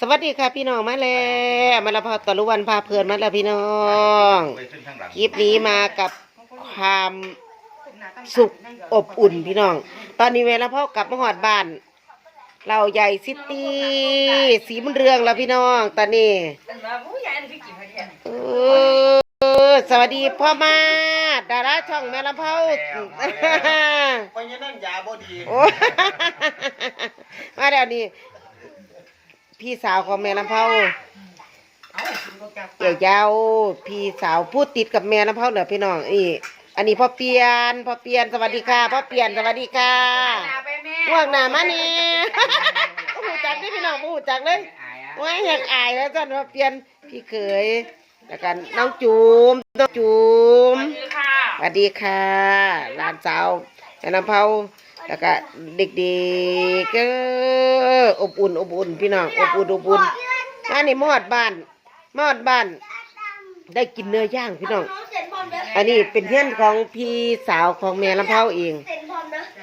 สวัสดีค่ะพี่น้องมาแล้วมาแล้วพอตะลุวันพาเพลินมาแล้วพี่น้องคลิปนี้มากับความสุขอบอุ่นพี่น้อง ตอนนี้เวลาพ่อกลับมาหอดบ้าน เราใหญ่ซิตี้สีมันเรืองแล้วพี่น้อง ตอนนี้เออสวัสดีพ่อมาดดาราช่องแม่ลำเผาเพราะฉะนั้นยาบ่ดีโอ้ มาเดี๋ยวนี้ พี่สาวของแม่ลำเผาเกี่ยวยาวพี่สาวพูดติดกับแม่ลำเผาเหรอพี่น้องนี่อันนี้พ่อเปียนพ่อเปียนสวัสดีค่ะพ่อเปียนสวัสดีค่ะห่วงหน้ามานี่โอ้โหจักได้พี่น้องโอ้โหจักเลยว่าอยากอายแล้วจันพ่อเปียนพี่เขยแล้วกันน้องจูมน้องจูมสวัสดีค่ะหลานสาวแม่น้ำเผา แล้วก็เด็กๆก็อบอุ่นอบอุ่นพี่น้องอบอุ่นอบอุ่นอันนี้มอดบ้านมอดบ้าน ได้กินเนื้อย่างพี่น้อง อันนี้เป็นเพื่อนของพี่สาวของแม่ลำเผาเอง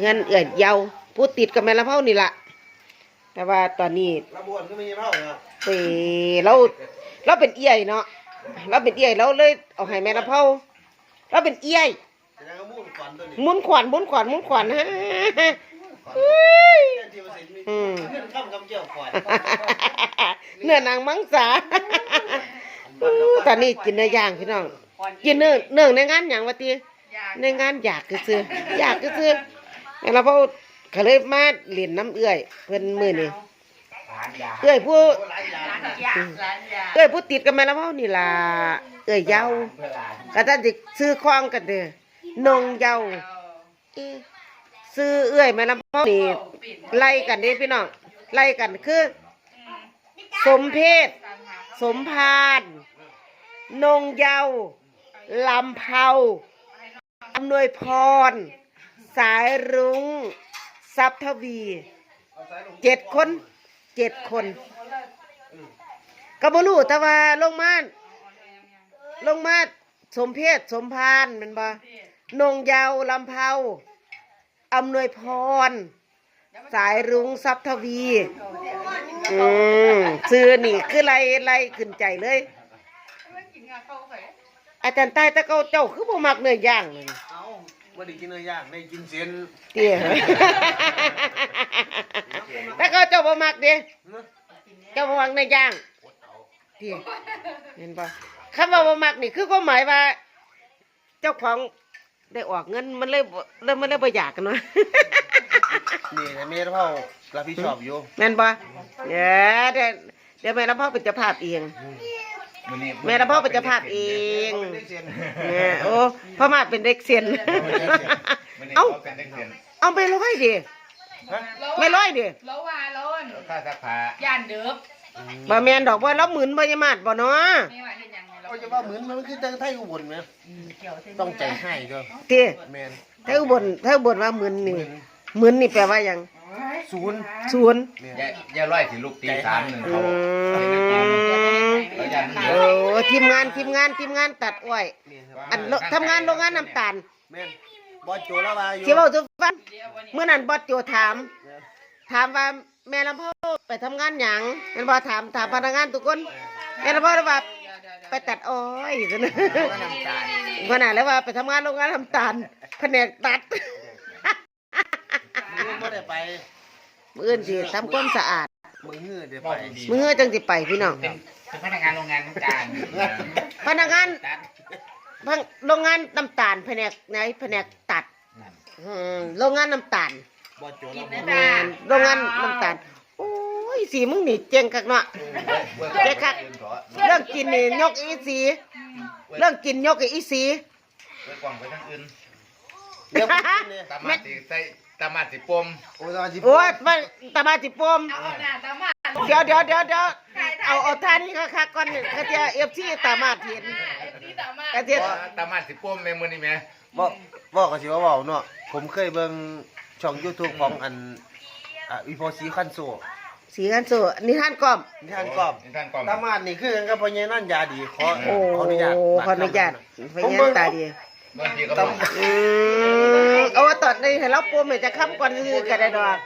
เงินเอื่อยเยาพูดติดกับแม่ลำเผานี่ละแต่ว่าตอนนี้ระบวเท่าเนาะเปเราเราเป็นเอี้ยเนาะเราเป็นเอี้ยเราเลยเอาให้แม่ลำเผาเราเป็นเอี้ย แสดงว่ามุ่งก่อนตัวนี้หมุนขวานหมุนขวานหมุนขวานฮะเรื่องที่ว่าสิมีอืมเรื่องข้ามคำเกี่ยวก่อนเนื้อนางมังสาตอนนี้กินเนื้อย่างพี่น้อง กินเนื้อเนื้อในงานอย่างวะตีในงานอยากคือซื้ออยากคือซื้อแล้วพอเขาเลยมาเรียนน้ำเอื้อย เพิ่นมือนี่เอื้อยผู้หลายอย่างเอื้อยผู้ติดกันมาแล้วพ่อนี่ล่ะเอื้อยเยาก็ท่านจะซื้อคล้องกันเด้อ นงเยาซื้อเอื้อยแมาแล้วพ่อนี่ไล่กันเด้พี่น้องไล่กันคือ สมเพศ สมพานนงเยาลำเผาอำนวยพร สายรุ้งทรัพทวีเจ็ดคนเจ็ดคนก็บ่รู้แต่ว่าลงมาลงมาสมเพศสมพานแมันบ่ นงเยาลำเผาอำนวยพร สายรุ้งทรัพย์ทวี อืมซื้อนี่คือไรไรขึ้นใจเลย อาจารย์ใต้ตะเกาเจ้าคือบ่มักเนื้อย่างเลยเอ้าบ่ได้กินเนื้อย่างได้กินเส้นเตี้ยตะเกาเจ้าบ่มักเด้เนาะเจ้าบ่มักเนื้อย่างเตี้ยเห็นป่ะคำว่าบ่มักนี่คือความหมายว่า เจ้าของ ได้ออกเงินมันเลยบ่เริ่มมันเลยบ่อยากกันเนาะ นี่นะเมียเท่ารับผิดชอบอยู่แม่นป่ะเดี๋ยวเดี๋ยวเดี๋ยวแม่ลำพ่อเป็นเจ้าภาพเองแม่ลำพ่อเป็นเจ้าภาพเองได้เส้นเนี่ยโอ้พ่อมาเป็นเด็กเซียนเอ้าเอาไปร้อยดิฮะไม่ร้อยดิแล้วว่าแล้วอันค่าสักผ้าย่านเด้อบ่แมนดอกว่าเราหมื่นบ่ยามาดบ่เนาะไม่ว่าเฮ็ดหยังไง เราเขาจะว่าเหมือนมันคือจังไทยอุบลไหมต้องใจให้ก็เต้แมนถ้าอุบลถ้าอุบลว่าหมื่นนี่หมื่นนี่แปลว่าหยังศูนย์ศูนย์แมนอย่าอย่าร้อยสิลูกตีสามหนึ่งอืเขามเขายันโอ้ทีมงานทีมงานทีมงานตัดอ้อยนี่ครับอันโลทำงานโรงงานน้ำตาลแมนบอสโจแล้วว่าอยู่สิเว้าสุฟังเมื่อนั้นบอสโจถาม ถามว่าแม่ลำพ่อไปทำงานหยังแม่นบ่ถามถามพนักงานทุกคนแม่ลำพ่อเลยว่า ไปตัดอ้อยซะนะน้ำตาลขนาดแล้วว่าไปทำงานโรงงานน้ำตาลแผนกตัดมือไม่ได้ไปมื้ออื่นสิทำความสะอาดมือเหือเดี๋ยวไปมื้อจังสิไปพี่น้องเป็นพนักงานโรงงานน้ำตาลพนักงานพนักโรงงานน้ำตาลแผนกไหนแผนกตัดอืมโรงงานน้ำตาลบอสโจแล้วแม่นโรงงานน้ำตาลโอ้ ยสีมึงนี่เจ๋งคักเนาะ เจ๊คักเรื่องกินนี่ยกอีสีเรื่องกินยกอีสีไปกวางไปทั้งอื่นเดี๋ยวเนี่ยตามาสิใส่ตามาสิปมโอ้ยตอนที่โอ้ยมันตาบาจิปมเอาหน้าตามาเดี๋ยวเดี๋ยวเดี๋ยวเดี๋ยวเอาเอาท่านี้คักๆก่อนกระเทียเอฟซีตามาเห็นที่ตามากระเทียตามาสิปมแม่มือนี่แม่บอกบอกกับสิว่าเบาเนาะผมเคยเบิ่งช่อง YouTube ของอันอะอีโพสีคันโซ สีกันสูนิทานกล่อม นิทานกรอบนี่ท่านกวางตามาดนี่คือกันกับพ่อใหญ่นั่นยาดีขอโอ้ขออนุญาตขออนุญาตพผมยาเบิ่งตาดีบางทีก็บอกอืมเอาว่าตอนนี้ให้เราปมให้จะค้ำก่อนคือกันได้ดอก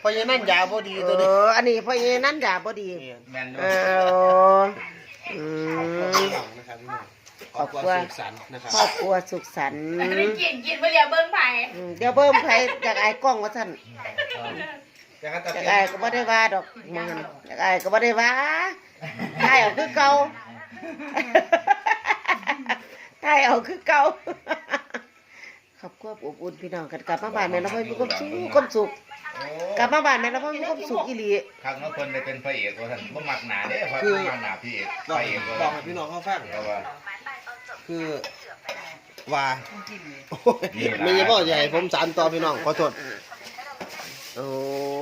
เพราะฉะนั้นยาบ่ดีเอตัวนี้ออันนี้พ่อเอนั่นด่าบ่ดีแม่นเอออืมนะครับพี่น้องครอบครัวสุขสันต์นะครับครอบครัวสุขสันต์ไม่กินกินไปเดี๋ยวเบิ้งไผ่อืมเดี๋ยวเบิ่มใครอยากอายกล้องว่าซั่นแต่ก็ อยากอายก็บ่ได้ว่าดอกมันอยากอายก็บ่ได้ว่าถ่ายเอาคือเก่าถ่ายเอาคือเก่าครอบครัวอบอุ่นพี่น้องกันกลับมาบ้านแม่แล้วพ่อมีความสุขความสุขกลับมาบ้านแม่แล้วพ่อมีความสุขอีหลีครั้งนั้นคนได้เป็นพระเอกว่าท่านบ่มักหนาเด้เพราะบ่มักหนาพี่เอกพบอกระเอกบอว่ากให้พี่น้องเขาฟังเพราะว่าคือว่าโอ้ยไม่ใช่พ่อใหญ่ผมสารต่อพี่น้องขอโทษโอ้ย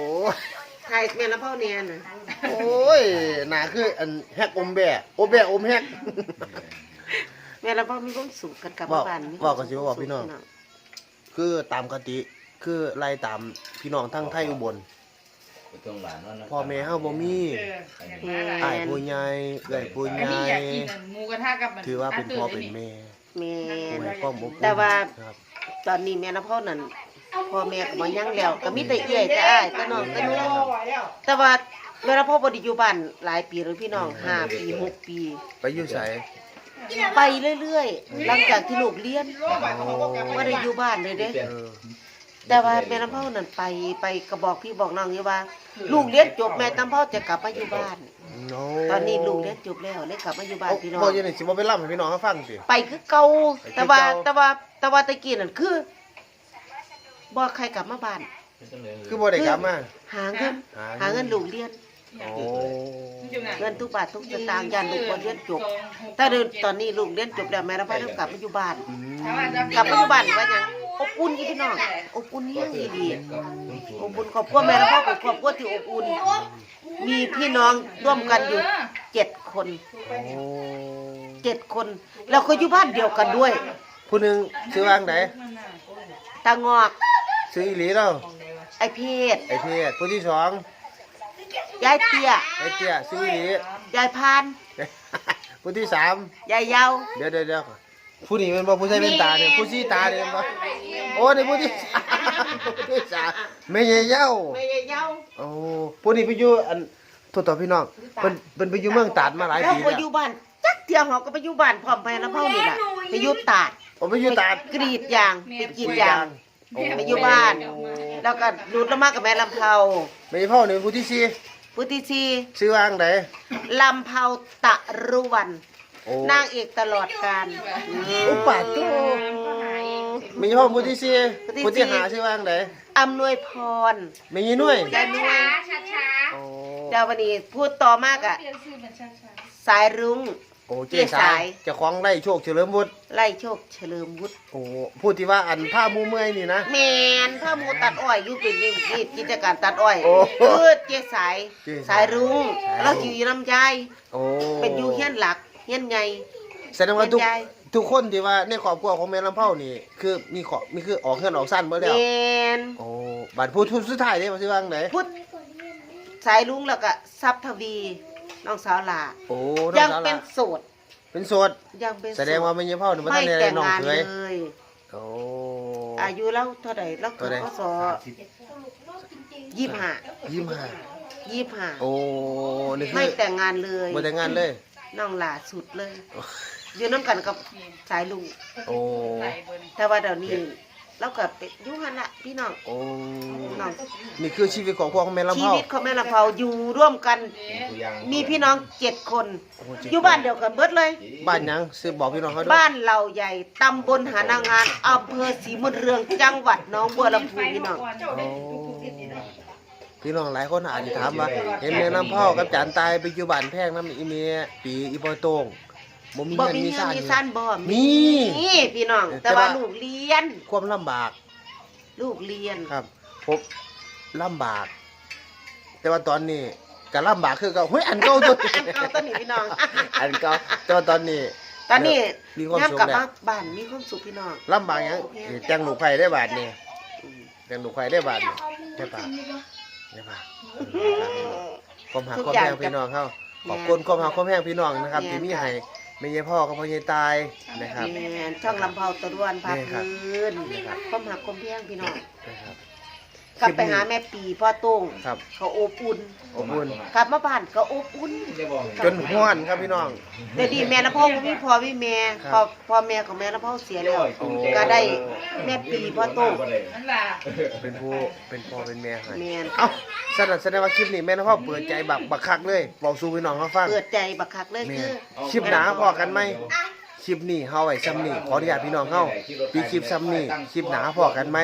ถ่ายแม่แล้วพ่อเนี่ยน่ะโอ้ยหนาคืออันแฮกอมแบะอมแบะอมแฮก แม่แล้วพ่อมีความสุขกันกลับบมาอกบ้านมีบอกกันสิว่าบอกพี่น้อง คือตามคติ คือไล่ตามพี่น้องทั้งไทยอุบลพ่อแม่เฮาบ่มีเอออย่างนั้นอ้ายผู้ใหญ่เอื้อยผู้อันใหญ่นี้อยากกินหมูกระทะกับมันถือว่าเป็นพ่อเป็นแม่แม่ผู้ให้ความอบอุ่นแต่ว่า ครับตอนนี้แม่แล้วพ่อนั่น พ่อแม่ก็บ่ยังแล้วก็มีแต่เอื้อยแต่อ้ายแต่น้องแต่หนูแต่ว่าแม่แล้วพ่อบ่ได้อยู่บ้านหลายปีแล้วพี่น้องห้าปีหกปี ไปอยู่ไสไปเรื่อยๆ หลังจากที่ลูกเรียนว่าได้อยู่บ้านเลยเด้ เออแต่ว่าแม่ลำเผานั่นไปไปก็บอกพี่บอกน้องอยู่ว่า ลูกเรียนจบแม่ลำเผาจะกลับมาอยู่บ้านโตอนนี้ลูกเรียนจบแล้วเลยกลับมาอยู่บ้านพี่น้อง บ่อยู่นี่สิบ่ไปล่ำให้พี่น้องเขาฟังสิไปคือเก่าไปคือแต่ว่าเก่าแต่ว่าแต่ว่าตะกี้นั่นคือ บ่ใครกลับมาบ้าน คือบ่ได้กลับมา หาเงินหาหาเงินลูกเรียนโอ้เงินทุกบาททุกสตางค์ยันลูกบ่เรียนจบแต่เดี๋ยวตอนนี้ลูกเรียนจบแล้วแม่ลำเผาต้องกลับมาอยู่บ้านอืมกลับมาอยู่บ้านว่าหยังอบอุ่นอีพี่น้องอบอุ่นเฮียงอีดีอบอุ่นครอบครัวแม่และพ่อเป็นครอบครัวที่อบอุ่น มีพี่น้องร่วมกันอยู่เจ็ดคนโอ้เจ็ดคน แล้วก็อยู่บ้านเดียวกันด้วยผู้หนึงชื่อว่าจั่งใดตางอก ชื่ออีหลีเนาะไอเพศไอ้เพชรผู้ที่สองยายเตี้ยไอ้เตี้ยชื่ออีหลี ยายพานผู้ที่สามยายเยาวเดี๋ยวเดี๋ยวเดี๋ยวผู้นี้เป็นบ่ผู้ใส่เป็นตาเนี่ยผู้ชี้ตาเนี่ยเป็นบ่โอ้นี่ผู้ที่สามผู้ที่สามไม่ใช่เย้าไม่ยายเยาวโอ้ผู้นี้ไปอยู่อันโทษต่อพี่น้องเพิ่นเพิ่นไปอยู่เมืองตาดมาหลายแล้วปีก็แล้วอยู่บ้านจักเที่ยงเขาก็ไปอยู่บ้านพร้อมไปแล้วเพ่อนี่แหละไปอยู่ตาดผมไปอยู่ตาด กรีดยางไปกรีดยางโอ้ ไปอยู่บ้าน แล้วก็ดูดละมากับแม่ลำเผาไม่ใช่พ่อหนึ่งผู้ที่สี่พุทธิซีชื่อว่าจั่งใดลำเผาตะรุวันโอ้นางเอกตลอดการอุปาโตไม่ใช่พ่อผู้ที่สี่ผู้ที่สี่ผู้ที่หาชื่อว่าจั่งใดอำนวยพรไม่ยี่นุ่ยยายนุ่ยช้าช้าโอ้เดี๋ยววันนี้พูดต่อมากอะเปลี่ยนชื่อเป็นช้าช้าสายรุ้ง โอ้เจ๊เจ๊สาสายยเจะคล้าของไล่โชคเฉลิมวุฒิไล่โชคเฉลิมวุฒิโอ้พูดที่ว่าอันผ้ามูเมื่อยนี่นะ แมนพ่อหมูตัดอ้อยอยู่เป็นนี่นี่กิจการตัดอ้อยโอ้คือเจ๊สายเจ๊สายสายรุ้งสายรุ้ง แล้วอยู่น้ำใจโอ้เป็นอยู่เฮียนหลักเฮียนใหญ่แสดงว่าทุกเป็นยาย ทุกคนที่ว่าในครอบครัวของแม่ลำเผานี่คือมีขอมีคือออกเงินออกสั้นเมื่อแมแล้วนโอ้บัตรพูดทุนสุดท้ายเนี่ยมาชื่อว่าจั่งใดพุทธสายรุ้งแล้วก็ทรัพย์ทวี น้องสาวหลาโอ้ยัน้องสาวเป็นละโสดเป็นโสดยังเป็นโสแสดงว่าไม่ใช่พ่อหนูไม่ไม่ได้แต่งน้องงานเคเลยย โอ้ อายุแล้วเท่าไหร่แล้วเท่าไหร่ก็สอยี่สิบห้ายี่สิบห้ายี่สิบห้าโอ้นี่คืไม่อแต่งงานเลยบ่แต่งงานเลย น้องหลาสุดเลย อยู่น้ำกันกับสายลุงโอ้ใส่เบิ้ลแต่ว่าเดี๋ยวนี้ เราก็เป็นอยุหันละพี่น้อง โอ้น้อง นี่คือชีวิตของพ่อของแม่ลำชีเผาวิตของแม่ลำเผาอยู่ร่วมกัน มีพี่น้องเจ็ดคนโอ้เจ็ดอยู่บ้านเดียวกันเบิดเลย บ้านหยังซื้อบอกพี่น้องเขาด้วยบ้านเหล่าใหญ่ตำบลหานางานอำเภอศรีมุนเรืองจังหวัดหน้องบัวลำพูพี่น้อง โอ้พี่น้องหลายคนอาจจะถามว่า เห็นแม่ลำเผากับจานตายไปอยู่บ้านแพงน้ำอีเมียปีอีปอโตง บ่มีบ่เงินมีมีเงิซ่านนมีอยู่สั้นบ่มี มีพี่น้อง แต่แต่ว่าว่า ลูกเรียน ความลำบากลูกเรียน ครับผมลำบาก แต่ว่าตอนนี้ก็ลำบากคือเก่าเฮ้ยอันเก่าตัวอันเก่าตอนนี้พี่น้อง อันเก่าแต่ว่าตอนนี้ ตอนนี้มีความย่ำสุขกลับแล้วมาบ้านมีความสุขพี่น้องลำบากหยังเอ้ยแจ้งลูกไผ่ได้บาทนี่แจ้งลูกไผ่ได้บาทนี่ได้ปะได้ปะความหักความแพงพี่น้องเขาขอบคุณความหักความแพงพี่น้องนะครับที่มีให้ ไม่ใช่พ่อกับพ่อใหญ่ตายนะครับ แม่นช่องลำเผาตะรวนพานี่ครับพื้นนี่ครับ ความหักความเพียงพี่น้อง นะครับ กลับไปหาแม่ปีพ่อโต้งครับ เขาอบอุ่นอบอุ่นกลับมาบ้านก็อบอุ่นจนห้วนครับพี่น้องแต่ดีแม่น้ำพ่อบ่มีพ่อมีแม่ครับ พ่อพ่อแม่ของแม่น้ำพ่อเสียแล้ว ก็ได้แม่ปีพ่อโต้งนั่นล่ะเป็นผู้เป็นพ่อเป็นแม่ให้แม่นเอ้าแสดงแสดงว่าคลิปนี้แม่น้องพ่อเปิดใจบักบักคักเลยบอกสู่พี่น้องเขาฟังเปิดใจบักคักเลยแม่คือคลิปหนาพอกันไหมคลิปนี้เฮาไว้ซ้ำนี่ขออนุญาตพี่น้องเฮาปีคลิปซ้ำนี่คลิปหนาพอกันไหม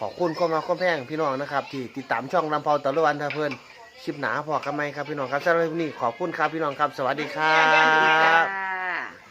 ขอบคุณข้อมาข้อแพงพี่น้องนะครับ ที่ติดตามช่องลำเพาตะลุวันทาเพิ่นคลิปหนาพอกันไหมครับพี่น้องครับสำหรับวันนี้ขอบคุณครับพี่น้องครับ สวัสดีครับ